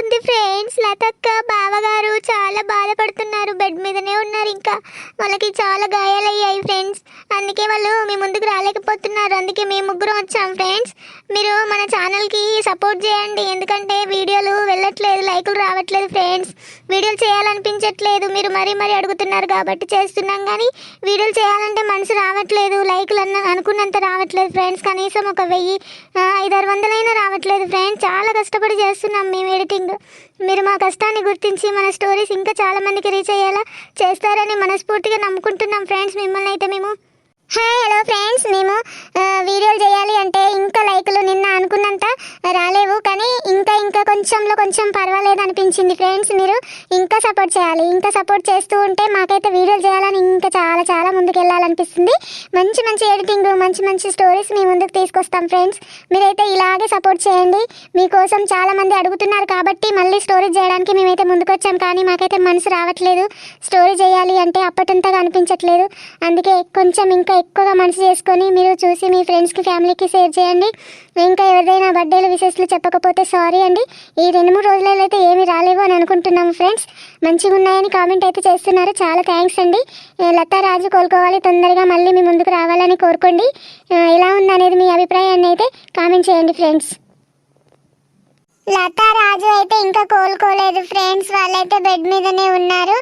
ఉంది ఫ్రెండ్స్ లతక్క బావగారు చాలా బాధపడుతున్నారు. బెడ్ మీదనే ఉన్నారు ఇంకా. వాళ్ళకి చాలా గాయాలయ్యాయి ఫ్రెండ్స్. అందుకే వాళ్ళు మీ ముందుకు రాలేకపోతున్నారు. అందుకే మేము ముగ్గురు వచ్చాం ఫ్రెండ్స్. మీరు మన ఛానల్కి సపోర్ట్ చేయండి. ఎందుకంటే వీడియోలు వెళ్ళట్లేదు లైకులు రావట్లేదు ఫ్రెండ్స్. వీడియోలు చేయాలనిపించట్లేదు. మీరు మరీ మరీ అడుగుతున్నారు కాబట్టి చేస్తున్నాం కానీ వీడియోలు చేయాలంటే మనసు రావట్లేదు లైకులు అన్న అనుకున్నంత రావట్లేదు ఫ్రెండ్స్. కనీసం ఒక వెయ్యి ఐదారు వందలైనా రావట్లేదు ఫ్రెండ్స్. చాలా కష్టపడి చేస్తున్నాం మేము ఎడిటింగ్. మీరు మా కష్టాన్ని గుర్తించి మన స్టోరీస్ ఇంకా చాలా మందికి రీచ్ అయ్యేలా చేస్తారని మనస్ఫూర్తిగా నమ్ముకుంటున్నాం ఫ్రెండ్స్. మిమ్మల్ని అయితే మేము హలో ఫ్రెండ్స్ మేము వీడియోలు చేయాలి అంటే ఇంకా లైకులు నిన్న అనుకున్నంత రాలేవు కానీ ఇంకా ఇంకా కొంచెంలో కొంచెం పర్వాలేదు అనిపించింది ఫ్రెండ్స్ మీరు ఇంకా సపోర్ట్ చేయాలి ఇంకా సపోర్ట్ చేస్తూ ఉంటే మాకైతే వీడియోలు చేయాలని ఇంకా చాలా చాలా ముందుకు వెళ్ళాలనిపిస్తుంది మంచి మంచి ఎడిటింగ్ మంచి మంచి స్టోరీస్ మీ ముందుకు తీసుకొస్తాం ఫ్రెండ్స్. మీరైతే ఇలాగే సపోర్ట్ చేయండి. మీకోసం చాలామంది అడుగుతున్నారు కాబట్టి మళ్ళీ స్టోరీ చేయడానికి మేమైతే ముందుకు వచ్చాం కానీ మాకైతే మనసు రావట్లేదు. స్టోరీ చేయాలి అంటే అప్పటంతగా అనిపించట్లేదు. అందుకే కొంచెం ఇంకా ఎక్కువగా మనసు చేసుకొని మీరు చూసి మీ ఫ్రెండ్స్కి ఫ్యామిలీకి షేర్ చేయండి. ఇంకా ఎవరిదైనా బర్త్డేలు విశేషాలు చెప్పకపోతే సారీ అండి. ఈ రెండు మూడు రోజులలో అయితే ఏమీ రాలేవు అని అనుకుంటున్నాము ఫ్రెండ్స్. మంచిగా ఉన్నాయని కామెంట్ అయితే చేస్తున్నారు. చాలా థ్యాంక్స్ అండి. లతారాజు లతా రాజు కోలుకోవాలి తొందరగా మళ్ళీ మీ ముందుకు రావాలని కోరుకోండి. ఎలా ఉందనేది మీ అభిప్రాయాన్ని అయితే కామెంట్ చేయండి ఫ్రెండ్స్. లతా రాజు అయితే ఇంకా కోలుకోలేదు. ఫ్రెండ్స్ వాళ్ళైతే బెడ్ మీదనే ఉన్నారు.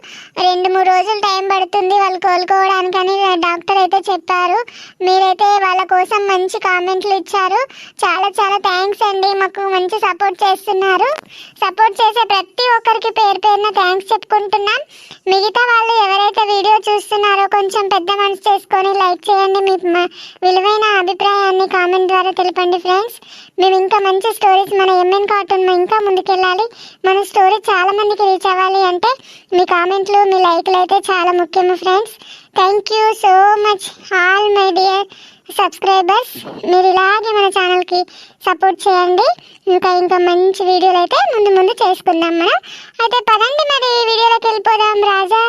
రెండు మూడు రోజులు టైం పడుతుంది వాళ్ళు కోలుకోవడానికి అని డాక్టర్ అయితే చెప్పారు. మీరైతే వాళ్ళ కోసం మంచి కామెంట్లు ఇచ్చారు. చాలా చాలా థ్యాంక్స్ అండి. మాకు మంచి సపోర్ట్ చేస్తున్నారు. సపోర్ట్ చేసే ప్రతి ఒక్కరికి పేరు పేరున థ్యాంక్స్ చెప్పుకుంటున్నాం. మిగతా వాళ్ళు ఎవరైతే వీడియో చూస్తున్నారో. కొంచెం పెద్ద మనసు చేసుకొని లైక్ చేయండి. మీ విలువైన అభిప్రాయాన్ని కామెంట్ ద్వారా తెలపండి ఫ్రెండ్స్. మేము ఇంకా మంచి స్టోరీస్ మన ఎంఎన్ కార్టూన్ ఇంకా ముందుకెళ్ళాలి. మన స్టోరీ చాలా మందికి రీచ్ అవ్వాలి అంటే మీ కామెంట్లు మీ లైక్లు అయితే చాలా ముఖ్యము friends. Thank you so much all my dear subscribers మీరు ఇలాగే మన ఛానల్కి సపోర్ట్ చేయండి. ఇంకా ఇంకా మంచి వీడియోలు అయితే ముందు ముందు చేసుకుందాం మనం. అయితే పదండి మరి ఈ వీడియోలోకి వెళ్ళిపోదాం. రాజా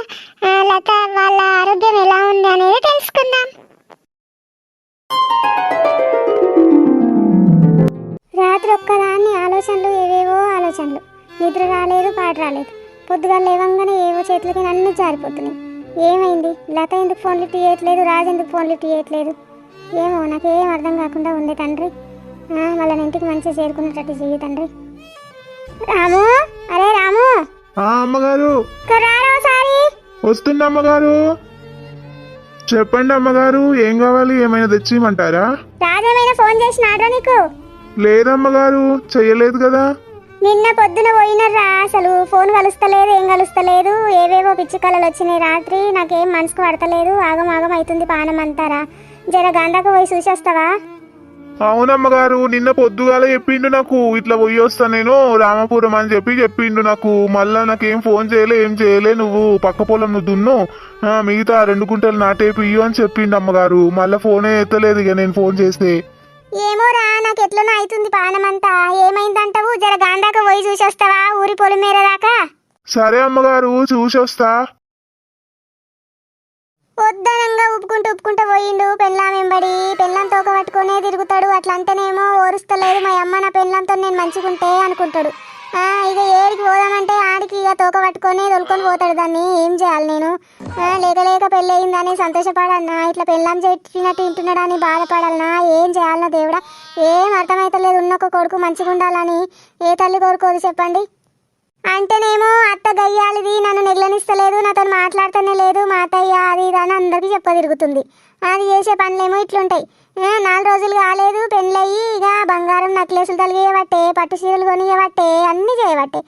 లత వాళ్ళ ఆరోగ్యం ఎలా ఉంది అనేది తెలుసుకుందాం. రాత్రి ఒక్కదాన్ని ఆలోచనలు ఏవేవో ఆలోచనలు. నిద్ర రాలేదు పాట రాలేదు. పొద్దుగా లేవంగానే ఏవో చేతులకి అన్నీ జారిపోతున్నాయి. ఏమైంది? లత ఎందుకు ఫోన్ లిఫ్ట్ చేయట్లేదు రాజు ఎందుకు ఫోన్ లిఫ్ట్ చేయట్లేదు ఏమో నాకేం అర్థం కాకుండా ఉంది తండ్రి. వాళ్ళని ఇంటికి మంచిగా చేరుకునేటట్టు చెయ్యి తండ్రి. రాము? అరే రాము? అమ్మగారు. వస్తున్నా అమ్మగారు. చెప్పండి అమ్మగారు ఏం కావాలి ఏమైనా తెచ్చిమంటారా? రాజు ఏమైనా ఫోన్ చేసినాడ్రా నీకు. లేదమ్మగారు చెయ్యలేదు కదా. నిన్న పొద్దున పోయినర్రా అసలు. ఫోన్ కలుస్తలేదు ఏం కలుస్తలేదు. ఏవేవో పిచ్చి కళలు వచ్చినాయి రాత్రి. నాకేం మనసుకు పడతలేదు. ఆగం ఆగం అవుతుంది పానం అంతారా జర గండకు పోయి చూసేస్తావా? అవునమ్మగారు నిన్న పొద్దుగాల చెప్పిండు నాకు. ఇట్లా పోయి వస్తా నేను రామపురం అని చెప్పి చెప్పిండు నాకు. మళ్ళా నాకేం ఫోన్ చేయలే ఏం చేయలే నువ్వు. పక్క పొలం నువ్వు దున్ను. మిగతా రెండు గుంటలు నాటేపు ఇయ్యు అని చెప్పిండు అమ్మగారు మళ్ళా ఫోనే ఎత్తలేదు ఇక నేను ఫోన్ చేస్తే. ఏమోరా నాకు ఎట్లనో అవుతుంది పానం అంతా ఏమైందంటావు? జర గాంధాకు పోయి చూసేస్తావా? ఊరి పొలి మేర దాకా? సరే అమ్మగారు చూసి వస్తా ఉప్పుకుంటూ ఉప్పుకుంటూ పోయిండు. పెళ్ళాం వెంబడి పెళ్ళం తోక పట్టుకునే తిరుగుతాడు. అట్లా అంటేనేమో ఓరుస్తలేదు మా అమ్మ నా పెళ్ళంతో నేను మంచిగుంటే అనుకుంటాడు. ఇక ఏడికి పోదామంటే ఆడికి ఇక తోక పట్టుకొని తొలుకొని పోతాడు దాన్ని. ఏం చేయాలి నేను? లేక లేక పెళ్ళయిందని సంతోషపడాలనా? ఇట్లా పెళ్ళాం చెప్పినట్టు వింటున్నాడని బాధపడాలనా? ఏం చేయాలనా దేవుడా? ఏం అర్థమైతలేదు. ఉన్న ఒక కొడుకు మంచిగా ఉండాలని ఏ తల్లి కోరుకోదు చెప్పండి. అంటేనేమో అత్త గయ్యాలిది నన్ను నెగ్గనిస్తలేదు నాతో మాట్లాడుతూనే లేదు మా అత్తయ్య అది ఇది అని అందరికీ చెప్పదిరుగుతుంది అది చేసే పనులేమో ఇట్లుంటాయి. నాలుగు రోజులు కాలేదు పెళ్ళయి ఇక బంగారం నక్లెసులు తలిగేయబట్టే పట్టు చీరలు కొనియబట్టే అన్నీ చేయబట్టే.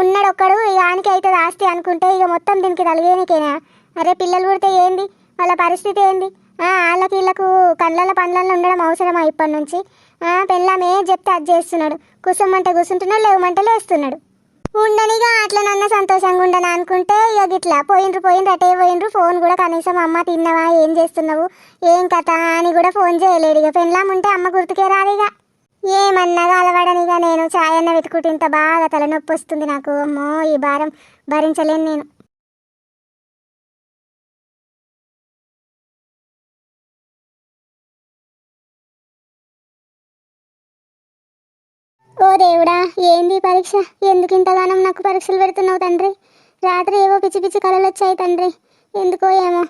ఉన్నాడు ఒక్కడు ఇక ఆనికి ఆస్తి అనుకుంటే ఇక మొత్తం దీనికి తలిగేనికేనా అరే పిల్లలు పుడితే ఏంది? వాళ్ళ పరిస్థితి ఏంది? వాళ్ళకి వీళ్ళకు కళ్ళల పండ్లలో ఉండడం అవసరమా ఇప్పటి నుంచి? పెళ్ళామే చెప్తే అది చేస్తున్నాడు. కూసమ్మంటే కూర్చుంటున్నాడు లేవమంటే లేస్తున్నాడు. ఉండనిగా అట్లా నన్న సంతోషంగా ఉండను అనుకుంటే ఇక గిట్లా. పోయిండ్రు పోయిండ్రు అటే పోయిండ్రు ఫోన్ కూడా కనీసం అమ్మ తిన్నావా ఏం చేస్తున్నావు ఏం కథ అని కూడా ఫోన్ చేయలేడు ఇక పెళ్ళాం ఉంటే అమ్మ గుర్తుకే రాదు ఇక. ఏమన్నగా అలవాడనిగా నేను ఛాయ్ వెతుకుంటే ఇంత బాగా తలనొప్పి వస్తుంది నాకు. అమ్మో ఈ భారం భరించలేను నేను. దేవుడా ఏంది పరీక్ష? ఎందుకు ఇంతగానం నాకు పరీక్షలు పెడుతున్నావు తండ్రి? రాత్రి ఏవో పిచ్చి పిచ్చి కళలు వచ్చాయి తండ్రి. ఎందుకో ఏమో.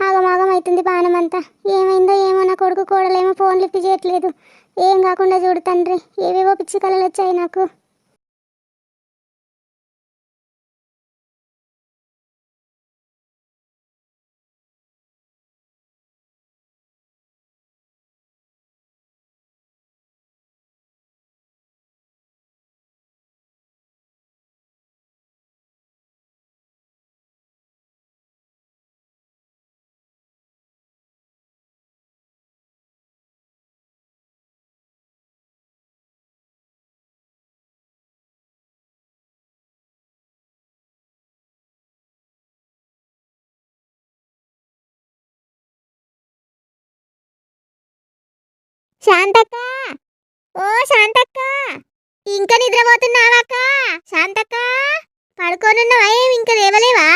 ఆగమాగం అవుతుంది బాణం అంతా ఏమైందో ఏమో నా కొడుకు కోడలేమో ఫోన్ లిఫ్ట్ చేయట్లేదు. ఏం కాకుండా చూడు తండ్రి ఏవేవో పిచ్చి కళలు వచ్చాయి నాకు. శాంతక్క! ఓ శాంతక్క! ఇంకా నిద్రపోతున్నావాక్క! శాంతక్క! పడుకోనున్నావా ఏమి ఇంకా లేవలేవా?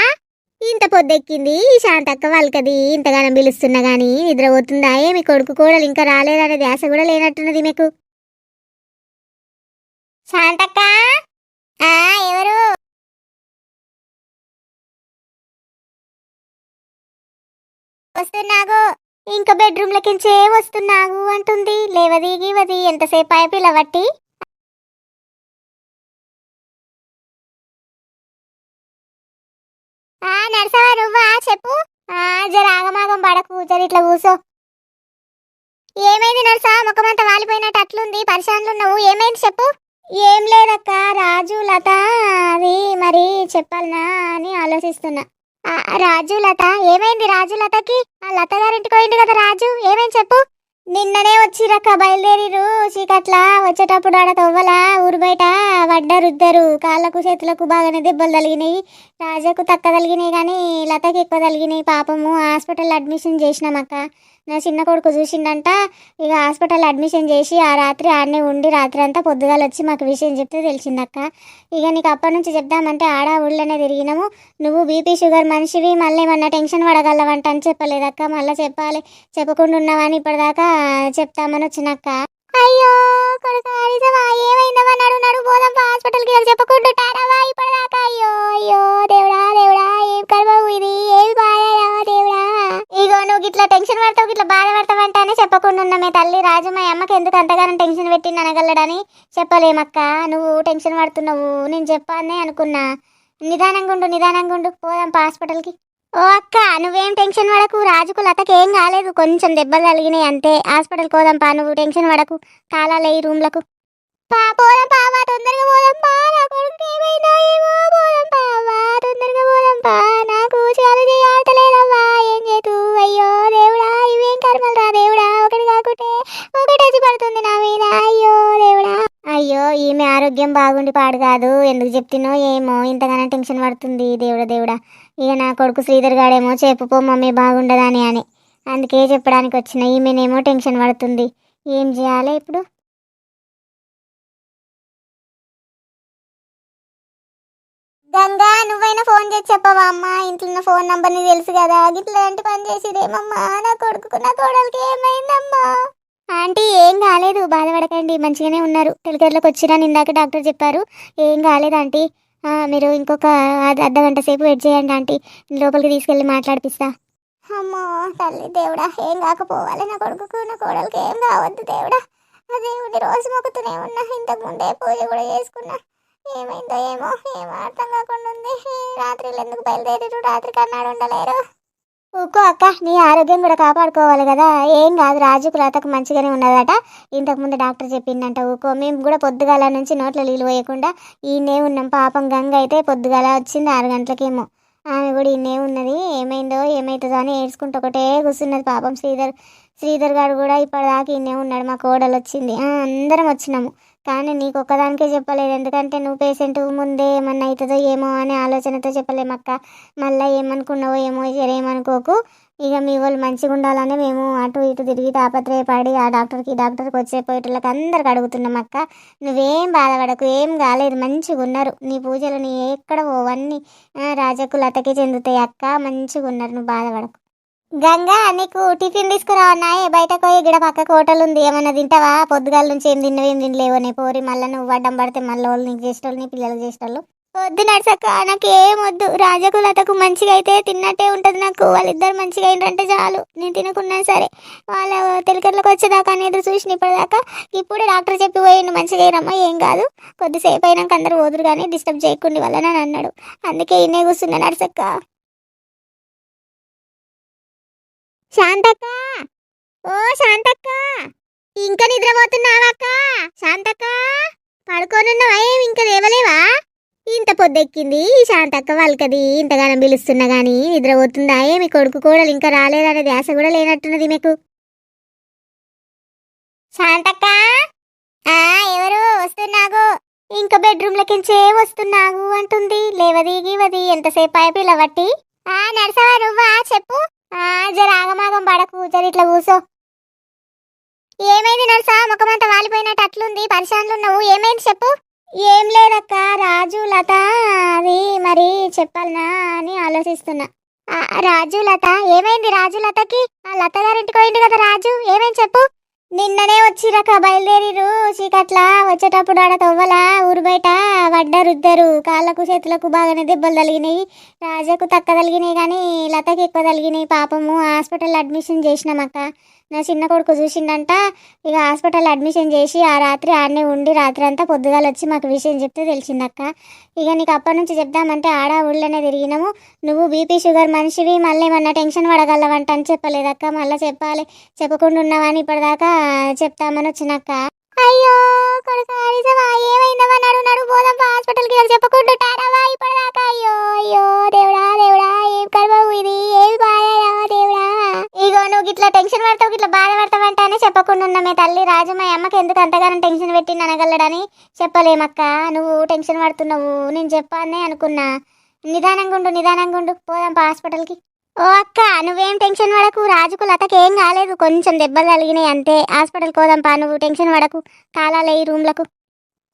ఇంత పొద్దెక్కింది ఈ శాంతక్క వాళ్ళకది. ఇంతగానం పిలుస్తున్నా గాని నిద్రపోతుందా ఏమి? కొడుకు కోడలు ఇంకా రాలేదనే ధ్యాస కూడా లేనట్టున్నది మీకు. శాంతక్క! ఆ ఎవరు? వస్తున్నాగు. ఇంకా బెడ్రూమ్ లకించే వస్తున్నాగు అంటుంది. లేవది గీవది ఎంతసేపు ఆయ పిలవట్టి ఆ నరసవా నువ్వా చెప్పు. ఆ జర ఆగమాగం పడకు జర ఇట్లా కూసో. ఏమైంది నర్సా? ముఖమంతా వాలిపోయినట్టు అట్లుంది పరిశాన్లు ఉన్నావు ఏమైంది చెప్పు. ఏం లేదక్క రాజు లత అది మరి చెప్పాలనా అని ఆలోచిస్తున్నా. రాజు లత ఏమైంది రాజు లతకి? ఆ లత గారింటికి పోయింది కదా రాజు ఏమైంది చెప్పు? నిన్ననే వచ్చిరక్క బయలుదేరిరు చీకట్లా వచ్చేటప్పుడు ఆడ తవ్వల ఊరు బయట వడ్డరుద్దరు కాళ్ళకు చేతులకు బాగానే దెబ్బలు తగిలినాయి రాజాకు తక్క తగిలినాయి కానీ లతకి ఎక్కువ తగిలినాయి పాపము హాస్పిటల్ అడ్మిషన్ చేసినామక్క నా చిన్న కొడుకు చూసిండంట ఇక హాస్పిటల్ అడ్మిషన్ చేసి ఆ రాత్రి ఆడనే ఉండి రాత్రి అంతా పొద్దుగాల వచ్చి మాకు విషయం చెప్తే తెలిసిందక్క. ఇక నీకు అప్పటి నుంచి చెప్దామంటే ఆడ ఊళ్ళోనే తిరిగినాము. నువ్వు బీపీ షుగర్ మనిషివి మళ్ళీ ఏమన్నా టెన్షన్ పడగలవంట అని చెప్పలేదక్క. మళ్ళీ చెప్పాలి చెప్పకుండా ఉన్నావని ఇప్పటిదాకా చెప్తామని వచ్చినక్క. అయ్యో కొడుకు నిజమా ఏమైందమ్మా నడు నడు పోదాం హాస్పిటల్కి వెళ్ళి ఇప్పటిదాకా? అయ్యో అయ్యో దేవుడా దేవుడా ఏం కర్మవు ఇది? ఏం నువ్వు ఇట్లా టెన్షన్ పడతావు ఇట్లా బాధపడతావంటానే చెప్పకుండా ఉన్నామే తల్లి. రాజు మా అమ్మకి ఎందుకు అంతగానో టెన్షన్ పెట్టింది అనగలడని చెప్పలేమక్క. నువ్వు టెన్షన్ పడుతున్నావు నేను చెప్పానే అనుకున్నా. నిదానంగా ఉండు నిదానంగా ఉండు. పోదాం హాస్పిటల్కి. ఓ అక్క నువ్వేం టెన్షన్ పడకు. రాజుకు లతకి ఏం కాలేదు. కొంచెం దెబ్బలు తగిలినాయి అంతే. హాస్పిటల్ పోదాంపా నువ్వు టెన్షన్ పడకు. కాలాలే ఈ రూమ్లకు. పా పోదాం పావా తొందరగా పోదాం పా. నా కొడుకు ఏమైందో ఏమో పోదాం పావా బాగుండి పాడు కాదు. ఎందుకు చెప్తున్నావు ఏమో? ఇంతగానో టెన్షన్ పడుతుంది. దేవుడా దేవుడా. ఇక నా కొడుకు శ్రీధర్ గాడేమో చెప్పుపో మమ్మీ బాగుండదని అని. అందుకే చెప్పడానికి వచ్చిన. ఈమెనేమో టెన్షన్ పడుతుంది. ఏం చేయాలి ఇప్పుడు? గంగా నువ్వైనా ఫోన్ చేసి చెప్పవా అమ్మ? ఇంట్లో ఫోన్ నంబర్ నీ తెలుసు కదా. ఇట్లాంటి పని చేసేదేమమ్మా నా కొడుకు నా కోడలికి ఏమైందమ్మా? కాలేదు బాధపడకండి మంచిగానే ఉన్నారు. టెలికేర్లోకి వచ్చినా ఇందాక డాక్టర్ చెప్పారు. ఏం కాలేదు ఆంటీ. మీరు ఇంకొక అర్ధ గంట సేపు వెయిట్ చేయండి ఆంటీ. లోపలికి తీసుకెళ్ళి మాట్లాడిపిస్తా. అమ్మో తల్లి దేవుడా ఏం కాకపోవాలి నా కొడుకుకు నా కోడలికి ఏం కావద్దు దేవుడా. దేవుడి రోజు మొక్కుతూనే ఉన్నా ఇంతకు ముందే పూజ కూడా చేసుకున్నా. ఏమైందో ఏమో ఏమో అర్థం కాకుండా ఉంది. రాత్రిలో ఎందుకు బయలుదేరారు రాత్రి కన్నాడు ఉండలేరు. ఊకో అక్క నీ ఆరోగ్యం కూడా కాపాడుకోవాలి కదా. ఏం కాదు రాజుకు లతకు మంచిగానే ఉన్నదట. ఇంతకుముందు డాక్టర్ చెప్పిందంట ఊకో మేము కూడా పొద్దుగాల నుంచి నోట్లో నీళ్ళు పోయకుండా ఈయనే ఉన్నాం. పాపం గంగ అయితే పొద్దుగాల వచ్చింది ఆరు గంటలకేమో. ఆమె కూడా ఈయనే ఉన్నది. ఏమైందో ఏమవుతుందో అని ఏడ్చుకుంటూ ఒకటే కూర్చున్నది పాపం శ్రీధర్. శ్రీధర్ గారు కూడా ఇప్పటిదాకా ఈయనే ఉన్నాడు. మా కోడలు వచ్చింది. అందరం వచ్చినాము. కానీ నీకు ఒక్కదానికే చెప్పలేదు. ఎందుకంటే నువ్వు పేషెంట్ ముందే ఏమన్నా అవుతుందో ఏమో అనే ఆలోచనతో చెప్పలేమక్క మళ్ళీ ఏమనుకున్నావో ఏమో ఏమనుకోకు. ఇక మీ వాళ్ళు మంచిగా ఉండాలని మేము అటు ఇటు తిరిగి తాపత్రయపడి ఆ డాక్టర్కి డాక్టర్కి వచ్చే పోయేటోళ్ళకి అందరికి అడుగుతున్నాం అక్క. నువ్వేం బాధపడకు ఏం కాలేదు మంచిగా ఉన్నారు. నీ పూజలు నీ ఎక్కడ పోవన్నీ రాజకు లతకి చెందుతాయి అక్క. మంచిగా ఉన్నారు నువ్వు బాధపడకు. గంగా నీకు టిఫిన్ తీసుకురావన్నాయి బయటకు పోయి గిడ పక్క హోటల్ ఉంది ఏమన్నా తింటావా? పొద్దుగాల నుంచి ఏం తిన్నావు ఏం తినలేవు నీ పోరి మళ్ళీ నువ్వు వడ్డం పడితే మళ్ళీ వాళ్ళు నీకు చేసేటోళ్ళు నీ పిల్లలకు చేసేటోళ్ళు. వద్దు నడుసక్క నాకు ఏం వద్దు. రాజకు లతకు మంచిగా అయితే తిన్నట్టే ఉంటుంది నాకు. వాళ్ళిద్దరు మంచిగా అయినరంటే చాలు. నేను తినకున్నా సరే. వాళ్ళ తెలికర్లకు వచ్చేదాకా అని ఎదురు చూసిన ఇప్పటిదాకా. ఇప్పుడే డాక్టర్ చెప్పి పోయిండు మంచిగా అయినమ్మా ఏం కాదు. కొద్దిసేపు అయినాక అందరూ వదురు కానీ డిస్టర్బ్ చేయకుండా వాళ్ళని అని అన్నాడు. అందుకే ఇన్నే కూర్చున్నా నడుసక్క. శాంతక్క! ఓ శాంతక్క! ఇంకా నిద్రపోతున్నావక్క! శాంతక్క! పడుకోనున్నావా ఏం? ఇంకా లేవలేవా? ఇంత పొద్దెక్కింది ఈ శాంతక్క వాళ్ళకది. ఇంతగానం పిలుస్తున్నా గాని నిద్రపోతుందా ఏమి? కొడుకు కూడా ఇంకా రాలేదనే ధ్యాస కూడా లేనట్టున్నది మీకు. శాంతక్క! ఆ ఎవరు? వస్తున్నాగు. ఇంకా బెడ్రూమ్లకించే వస్తున్నాగు అంటుంది. లేవది గీవది ఎంతసేపు అయి లవట్టి ఆ నడసవా నువ్వా? చెప్పు. జర ఆగమాగం పడకు జర ఇట్లా కూసో. ఏమైంది నర్సా? ముఖమంతా వాలిపోయినట్టు అట్లుంది పరిశాన్లు ఉన్నావు ఏమైంది చెప్పు. ఏం లేదక్క రాజు లత అది మరి చెప్పాలనా అని ఆలోచిస్తున్నా. రాజు లత ఏమైంది రాజు లతకి? ఆ లత గారింటికి పోయింది కదా రాజు ఏమైంది చెప్పు. నిన్ననే వచ్చిరక బయలుదేరిరు చీకట్లా వచ్చేటప్పుడు ఆడ తవ్వల ఊరు బయట పడ్డారు ఇద్దరు. కాళ్ళకు చేతులకు బాగానే దెబ్బలు తగిలినాయి. రాజాకు తక్క తగిలినాయి కానీ లతకి ఎక్కువ తగిలినాయి. పాపము హాస్పిటల్ అడ్మిషన్ చేసినామక్క నా చిన్న కొడుకు చూసిండంట ఇక హాస్పిటల్ అడ్మిషన్ చేసి ఆ రాత్రి ఆడనే ఉండి రాత్రి అంతా పొద్దుగాల వచ్చి మాకు విషయం చెప్తే తెలిసిందక్క. ఇక నీకు అప్పటి నుంచి చెప్దామంటే ఆడ ఊళ్ళోనే తిరిగినాము. నువ్వు బీపీ షుగర్ మనిషివి మళ్ళీ ఏమన్నా టెన్షన్ పడగలవంట అని చెప్పలేదక్క. మళ్ళీ చెప్పాలి చెప్పకుండా ఉన్నావని ఇప్పటిదాకా చెప్తామని వచ్చినక్క. అయ్యో కొడుకు నిజమా నడు నడు పోదాం హాస్పిటల్కి చెప్పకుండా రాజు మా అమ్మకి ఎందుకు అంతగానో టెన్షన్ పెట్టి అనగలడని చెప్పలేమక్క? నువ్వు టెన్షన్ పడుతున్నావు. నేను చెప్పానే అనుకున్నా. నిదానంగా ఉండు నిదానంగా ఉండు. పోదాం హాస్పిటల్కి. ఓ అక్క నువ్వేం టెన్షన్ పడకు. రాజుకు లతకి ఏం కాలేదు. కొంచెం దెబ్బలు తగిలినాయి అంతే. హాస్పిటల్కి పోదాం పా. నువ్వు టెన్షన్ పడకు. తాళాలే ఈ రూమ్లకు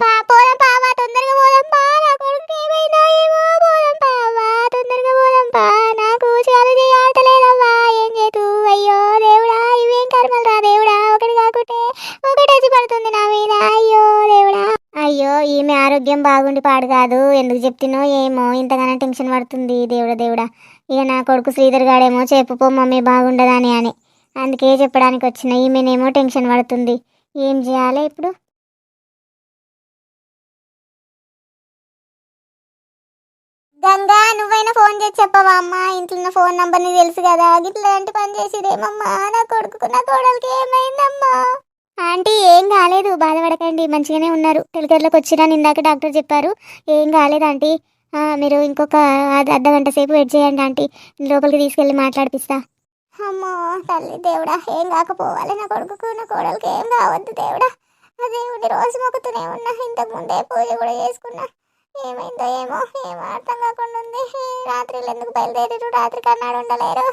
పా పోదాం పావా తొందరగా పోదాం పా. నా కొడుకు ఏమైందో ఏమో. పోదాం పావా తొందరగా పోదాం పా. నాకు చాలు చేయటలేదవ్వా ఏం చేతు? అయ్యో దేవుడా ఇవే ఆరోగ్యం బాగుండి పాడు కాదు. ఎందుకు చెప్తినో ఏమో? ఇంతగానో టెన్షన్ పడుతుంది. దేవుడా దేవుడా. ఇక నా కొడుకు శ్రీధర్ గాడేమో చెప్పుపో మమ్మీ బాగుండదని అని అందుకే చెప్పడానికి వచ్చిన ఈమెనేమో టెన్షన్ పడుతుంది. ఏం చేయాలి ఇప్పుడు? గంగా నువ్వైనా ఫోన్ చేసి చెప్పవా? అమ్మ ఇంట్లో ఉన్న ఫోన్ నంబర్ నీ తెలుసు కదా. ఇట్లాంటి పని చేసిదేమమ్మా నా కొడుకు నా కోడలికి ఏమైందమ్మా? ఆంటీ ఏం కాలేదు. బాధపడకండి. మంచిగానే ఉన్నారు. టెలికర్లోకి వచ్చినా ఇందాక డాక్టర్ చెప్పారు. ఏం కాలేదు ఆంటీ. మీరు ఇంకొక అర్ధ గంట సేపు వెయిట్ చేయండి ఆంటీ. లోపలికి తీసుకెళ్ళి మాట్లాడిపిస్తా. అమ్మో తల్లి దేవుడా ఏం కాకపోవాలి? నా కొడుకుకు నా కోడలికి ఏం కావద్దు దేవుడా. దేవుడి రోజు మొక్కుతూనే ఉన్నా. ఇంతకు ముందే పూజ కూడా చేసుకున్నా. ఏమైందో ఏమో ఏమో అర్థం కాకుండా ఉంది. రాత్రిలో ఎందుకు బయలుదేరారు రాత్రి కన్నాడు ఉండలేరు.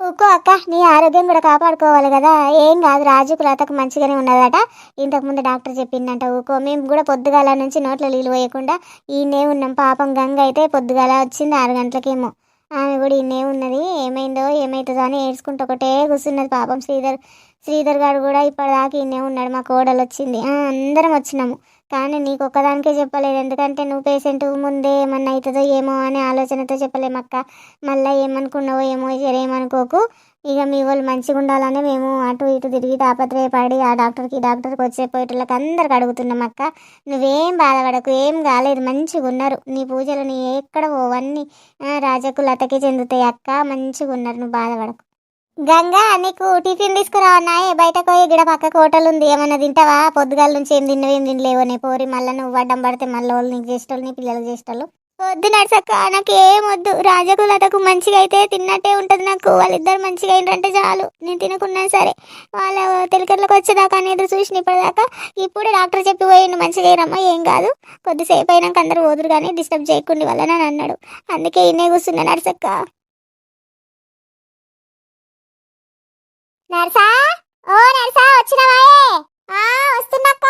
ఊకో అక్క నీ ఆరోగ్యం కూడా కాపాడుకోవాలి కదా. ఏం కాదు రాజుకు లతకు మంచిగానే ఉన్నదట. ఇంతకుముందు డాక్టర్ చెప్పిందంట ఊకో మేము కూడా పొద్దుగాల నుంచి నోట్లో నీళ్ళు పోయకుండా ఈయనే ఉన్నాం. పాపం గంగ అయితే పొద్దుగాల వచ్చింది ఆరు గంటలకేమో. ఆమె కూడా ఈయనే ఉన్నది. ఏమైందో ఏమవుతుందో అని ఏడ్చుకుంటూ ఒకటే కూర్చున్నది పాపం శ్రీధర్. శ్రీధర్ గారు కూడా ఇప్పటిదాకా ఈయనే ఉన్నాడు. మా కోడలు వచ్చింది. అందరం వచ్చినాము. కానీ నీకు ఒక్కదానికే చెప్పలేదు. ఎందుకంటే నువ్వు పేషెంట్ ముందే ఏమన్నా అవుతుందో ఏమో అనే ఆలోచనతో చెప్పలేమక్క మళ్ళీ ఏమనుకున్నావో ఏమో ఏమనుకోకు. ఇక మీ వాళ్ళు మంచిగా ఉండాలని మేము అటు ఇటు తిరిగి తాపత్రయపడి ఆ డాక్టర్కి ఈ డాక్టర్కి వచ్చే పోయేటోళ్ళకి అందరికి అడుగుతున్నాం అక్క. నువ్వేం బాధపడకు ఏం కాలేదు మంచిగా ఉన్నారు. నీ పూజలు నీ ఎక్కడ పోవన్నీ రాజకు లతకి చెందుతాయి అక్క. మంచిగా ఉన్నారు నువ్వు బాధపడకు. గంగా నీకు టిఫిన్ తీసుకురావన్నాయి బయటకు పోయి గిడ పక్క హోటల్ ఉంది ఏమైనా తింటావా? పొద్దుగాల నుంచి ఏం తిన్నవు ఏం తినలేవు నీ పోరి మళ్ళీ నువ్వు అడ్డం పడితే మళ్ళీ వాళ్ళు నీకు చేసేటోళ్ళు నీ పిల్లలకు చేసేటోళ్ళు. వద్దు నడుసక్క నాకు ఏం వద్దు. రాజకు లతకు మంచిగా అయితే తిన్నట్టే ఉంటుంది నాకు. వాళ్ళిద్దరు మంచిగా ఏంటంటే చాలు. నేను తినకున్నా సరే. వాళ్ళ తెలికర్లకు వచ్చేదాకా అని ఎదురు చూసిన ఇప్పటిదాకా ఇప్పుడు డాక్టర్ చెప్పి పోయిండు మంచిగా ఏరమ్మా ఏం కాదు. కొద్దిసేపు అయినాక అందరు పోదురు కానీ డిస్టర్బ్ చేయకుండా వాళ్ళని అని అన్నాడు. అందుకే ఇన్నే కూర్చున్నా నడుసక్క. నర్సా? ఓ నర్సా వచ్చినవాయే. ఆ వస్తున్నాక్క.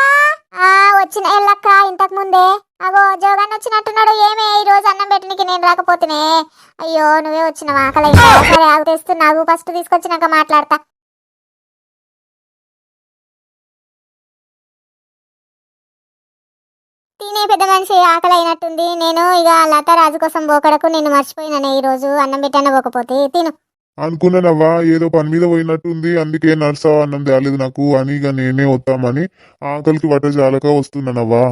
ఆ వచ్చిన ఎల్లక్క ఇంతకు ముందే. అగో జోగన్ వచ్చినట్టున్నాడు. ఏమే ఈ రోజు అన్నం పెట్టనికి నేను రాకపోతేనే. అయ్యో నువ్వే వచ్చినవా? ఆకలి సరే ఆగు తెస్తున్నావు. ఫస్ట్ తీసుకొచ్చినాక మాట్లాడతా. తినే పెద్ద మనిషి ఆకలి అయినట్టుంది నేను ఇక లత రాజు కోసం పోకడకు నేను మర్చిపోయినానే ఈ రోజు. అన్నం పెట్టాను పోకపోతే తిను. అనుకున్నానవ్వా ఏదో పని మీద పోయినట్టుంది అందుకే నర్సా అన్నం తేలేదు నాకు అని ఇక నేనే వస్తామని ఆకలికి వట జాలక వస్తున్నానవ్వా.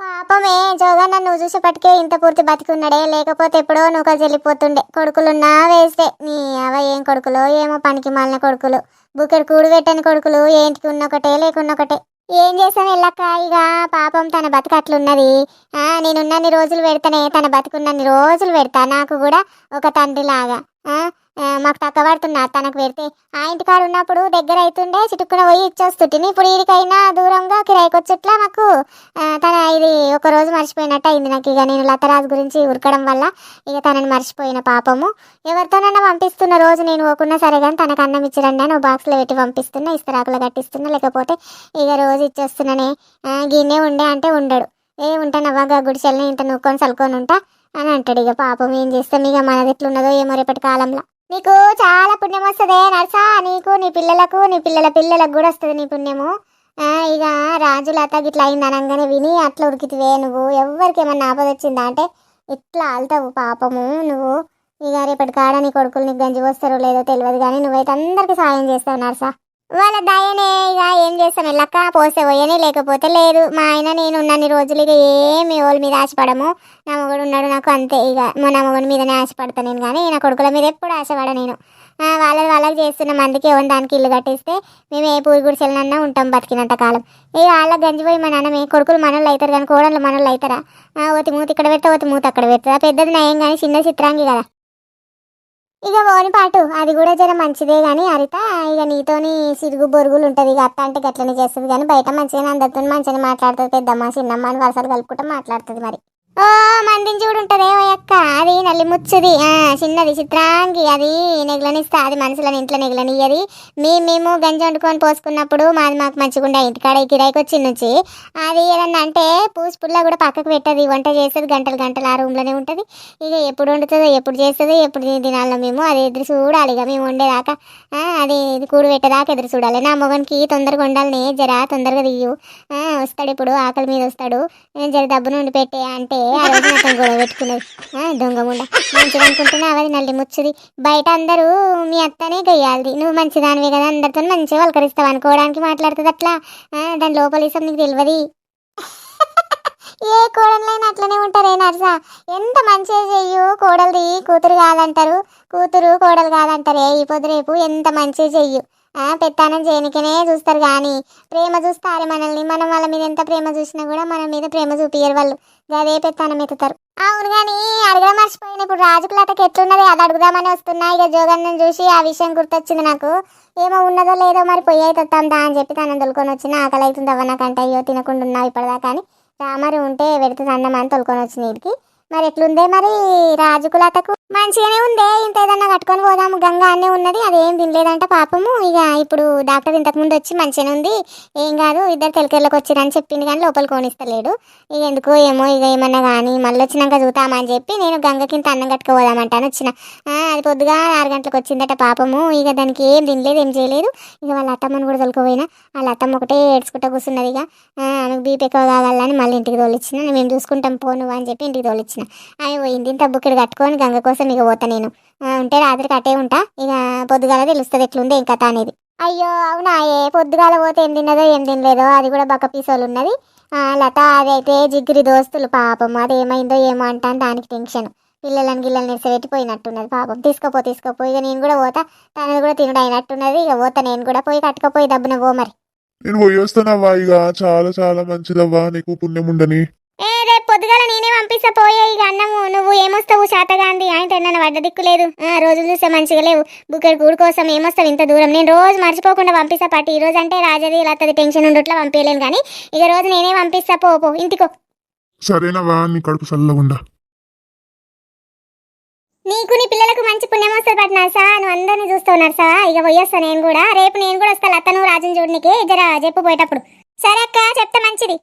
పాపమే జోగన్న నువ్వు చూసేపటికే ఇంత పూర్తి బతికున్నాడే లేకపోతే ఎప్పుడో నువ్వు చెల్లిపోతుండే. కొడుకులున్నా వేస్తే నీ అవ ఏం కొడుకులో ఏమో పనికి మాలిన కొడుకులు. బుకెడు కూడు పెట్టని కొడుకులు ఏంటికి ఉన్నొకటే లేకున్నొకటే. ఏం చేసాం ఎల్లక్క? ఇక పాపం తన బతుకు అట్లున్నది. నేనున్నన్ని రోజులు పెడతానే తన బతుకున్నన్ని రోజులు పెడతా. నాకు కూడా ఒక తండ్రి లాగా మాకు తక్కువ తనకు పెడితే. ఆ ఇంటికాడ ఉన్నప్పుడు దగ్గర అవుతుండే చిటుక్కున పోయి ఇచ్చేస్తుంటిని ఇప్పుడు ఈడికైనా దూరంగా కిరాయికి వచ్చేట్లా మాకు తన ఇది ఒక రోజు మర్చిపోయినట్టు అయింది నాకు. ఇక నేను లతరాజు గురించి ఉరకడం వల్ల ఇక తనని మర్చిపోయిన పాపము. ఎవరితోనన్నా పంపిస్తున్న రోజు నేను పోకున్నా సరే కానీ తనకు అన్నం ఇచ్చిరండి అని బాక్స్లో పెట్టి పంపిస్తున్నా ఇస్తరాకులు కట్టిస్తున్నా లేకపోతే ఇక రోజు ఇచ్చేస్తున్నానే. గిన్నే గిన్నె ఉండే అంటే ఉండడు. ఏ ఉంటానవ్వా గా గుడిసెల్ని ఇంత నూక్కొని సలుకొని ఉంటా అని అంటాడు. ఇక పాపం ఏం చేస్తాం? ఇక మనది ఎట్లున్నదో ఏమో రేపటి కాలంలో. నీకు చాలా పుణ్యం వస్తుంది నర్సా? నీకు నీ పిల్లలకు నీ పిల్లల పిల్లలకు కూడా వస్తుంది నీ పుణ్యము. ఇక రాజు లత గిట్లా అయింది అనగానే విని అట్లా ఉరికితివే నువ్వు. ఎవరికి ఏమన్నా ఆపద వచ్చిందా అంటే ఇట్లా ఆలుతావు పాపము నువ్వు? ఇక రేపటి కాడ నీ కొడుకులు నీకు గంజి వస్తారో లేదో తెలియదు కానీ నువ్వైతే అందరికీ సాయం చేస్తావు నర్సా. వాళ్ళ దయనే ఇక ఏం చేస్తాం? వెళ్ళక్క పోస్తే పోయని లేకపోతే లేదు. మా ఆయన నేను ఉన్నన్ని రోజులు ఇక ఏమి వాళ్ళ మీద ఆశపడము. నా మొగుడు ఉన్నాడు నాకు అంతే ఇక. మా నా మొగుడి మీదనే ఆశపడతా నేను కానీ నా కొడుకుల మీద ఎప్పుడు ఆశపడ నేను. వాళ్ళది వాళ్ళకి చేస్తున్నాం. అందుకే ఉంది దానికి ఇల్లు కట్టిస్తే మేము ఏ పూరి గుడిసెలనన్నా ఉంటాం బతికినంత కాలం. ఏ వాళ్ళ గంజిపోయి మా నాన్నమే కొడుకులు మనోళ్ళు అవుతారు కానీ కోడళ్ళు మనోళ్ళు అవుతారా? ఓతి మూత ఇక్కడ పెడతా ఓతి మూత అక్కడ పెడతా పెద్దది నయం కానీ చిన్న చిత్రాంగి కదా. ఇక ఓని పాటు అది కూడా జర మంచిదే కానీ హరిత ఇక నీతోని సిరుగు బొరుగులు ఉంటుంది ఇక అత్త అంటే గట్లనే చేస్తుంది కానీ బయట మంచిగానే అందరితో మంచిగానే మాట్లాడుతుంది పెద్దమ్మ చిన్నమ్మ అని వరుసలు కలుపుకుంటూ మాట్లాడుతుంది మరి. ఓ మందిని చూడు ఉంటదే ఓ అక్క. అది నల్లి ముచ్చది. ఆ, చిన్నది చిత్రాంగి. అది నెగలనిస్తా. అది మనసులను ఇంట్లో నెగలనియ్యది. మేము మేము గంజి వండుకొని పోసుకున్నప్పుడు మాది మాకు మంచిగుండే. ఇంటికాడ కిరాయికి వచ్చి నుంచి. అది ఏదన్నా అంటే పూసుపుల్లా కూడా పక్కకు పెట్టదు. వంట చేస్తుంది. గంటలు గంటలు ఆ రూమ్లోనే ఉంటుంది. ఇక ఎప్పుడు వండుతుందో ఎప్పుడు చేస్తుందో ఎప్పుడు తినాలో మేము అది ఎదురు చూడాలి. ఇక మేము వండేదాకా అది ఇది కూడు పెట్టేదాకా ఎదురు చూడాలి. నా మొగనికి తొందరగా వండాలని జరా తొందరగా తీయు వస్తాడు ఇప్పుడు ఆకలి మీద వస్తాడు. జర దబ్బు నుండి పెట్టే అంటే ఆ గొడవ పెట్టుకున్నది దొంగ ముండ. మంచిగా అనుకుంటున్నా అది నల్లి ముచ్చుది. బయట అందరూ మీ అత్తనే గయ్యాలి నువ్వు మంచిదానివే కదా అందరితో మంచిగా వలకరిస్తావు అనుకోవడానికి మాట్లాడుతుంది అట్లా. దాని లోపల ఇస్తాం నీకు తెలియదు. ఏ కోడలైనా అట్లనే ఉంటారే నర్సా? ఎంత మంచిగా చెయ్యు కోడలిది కూతురు కాదంటారు. కూతురు కోడలు కాదంటారే. ఈ పొద్దు రేపు ఎంత మంచిగా చెయ్యు. పెత్తానం చేయనికనే చూస్తారు కానీ ప్రేమ చూస్తారు మనల్ని. మనం వాళ్ళ మీద ఎంత ప్రేమ చూసినా కూడా మన మీద ప్రేమ చూపియరు వాళ్ళు. అదే పెత్తానం ఎత్తుతారు. అవును కానీ అడగడం మర్చిపోయిన. ఇప్పుడు రాజుకులతకి ఎట్లున్నది? అది అడుగుదామని వస్తున్నా. ఇక జోగన్నం చూసి ఆ విషయం గుర్తొచ్చింది నాకు. ఏమో ఉన్నదో లేదో మరి పొయ్యి అయితే అని చెప్పి తనని తొలుకొని వచ్చిన ఆకలి అవుతుంది అవ్వ నాకంటే. అయ్యో తినకుండా ఉన్నావు ఇప్పటిదాకా అని. రామరు ఉంటే పెడుతుంది అన్నమని తొలుకొని వచ్చిన వీడికి. మరి ఎట్లుందే మరి రాజుకులతకు మంచిగానే ఉందే ఇంత ఏదన్నా కట్టుకొని పోదాము. గంగా అన్నీ ఉన్నది అదేం తినలేదంట పాపము. ఇక ఇప్పుడు డాక్టర్ ఇంతకుముందు వచ్చి మంచిగానే ఉంది. ఏం కాదు ఇద్దరు తెలకెళ్ళకి వచ్చిరని చెప్పింది కానీ లోపల కోనిస్తలేడు. ఇక ఎందుకో ఏమో ఇక ఏమన్నా కానీ మళ్ళీ వచ్చినాక చూతామని చెప్పి నేను గంగకి ఇంత అన్నం కట్టుకోదామంటాను వచ్చిన. అది పొద్దుగా ఆరు గంటలకు వచ్చిందట పాపము. ఇక దానికి ఏం తినలేదు ఏం చేయలేదు. ఇక వాళ్ళ అత్తమ్మను కూడా తొలుకోపోయినా. వాళ్ళ అత్తమ్మ ఒకటే ఏడ్చుకుంటూ కూర్చున్నది ఇక. ఆమెకు బీపీ ఎక్కువ కావాలని మళ్ళీ ఇంటికి తోలిచ్చిన. మేము చూసుకుంటాం పోను అని చెప్పి ఇంటికి తోలిచ్చిన. ఆమె పోయింది ఇంత బుక్కిడు కట్టుకొని గంగ కోసం ఇక పోతా నేను. ఉంటే రాత్రి కట్టే ఉంటా. ఇక పొద్దుగాల తెలుస్తుంది ఎట్లుంది ఏం కథ అనేది. అయ్యో అవునా? ఏ పొద్దుగాల పోతే ఏం తిన్నదో ఏం తినలేదో? అది కూడా బక్క పీసోలు ఉన్నది. ఆ, లత అది అయితే జిగ్గిరి దోస్తులు. పాపం అది ఏమైందో ఏమో అంటాను దానికి టెన్షన్. పిల్లలని గిల్లల్ని పెట్టిపోయినట్టున్నది పాపం. తీసుకోపో తీసుకోపో. ఇక నేను కూడా పోతా. తనది కూడా తినడం అయినట్టున్నది. ఇక పోతా. నేను కూడా పోయి కట్టుకపోయి దబ్బున పో మరి. నేను పోయి వస్తానవ్వా ఇక. చాలా చాలా మంచిదవ్వా నీకు పుణ్యం ఉండని. రేపు పొద్దుగాల నేనే పంపిస్తా పోయే ఇక అన్నము. నువ్వు ఏమొస్తావు శాతగాంధీ? ఆయన తిన్నాను వడ్డ దిక్కు లేదు. ఆ, రోజులు చూస్తే మంచిగా లేవు. బుక్కడి కూడు కోసం ఏమొస్తావు ఇంత దూరం? నేను రోజు మర్చిపోకుండా పంపిస్తా పాటి. ఈ రోజు అంటే రాజది ఇలా టెన్షన్ ఉండట్లా పంపించలేను కానీ ఇక రోజు నేనే పంపిస్తా పో పో ఇంటికో. సరేనవ్వా నీ కడుపు చల్లగుండా నీకు నీ పిల్లలకు మంచి పుణ్యం వస్తుంది మరి నర్సా. నువ్వు అందరినీ చూస్తావు నర్సా. ఇక పోయొస్తా నేను కూడా. రేపు నేను కూడా వస్తా లతను రాజుని చూడనికి. జర చెప్పు పోయేటప్పుడు. సరే అక్క చెప్తా మంచిది.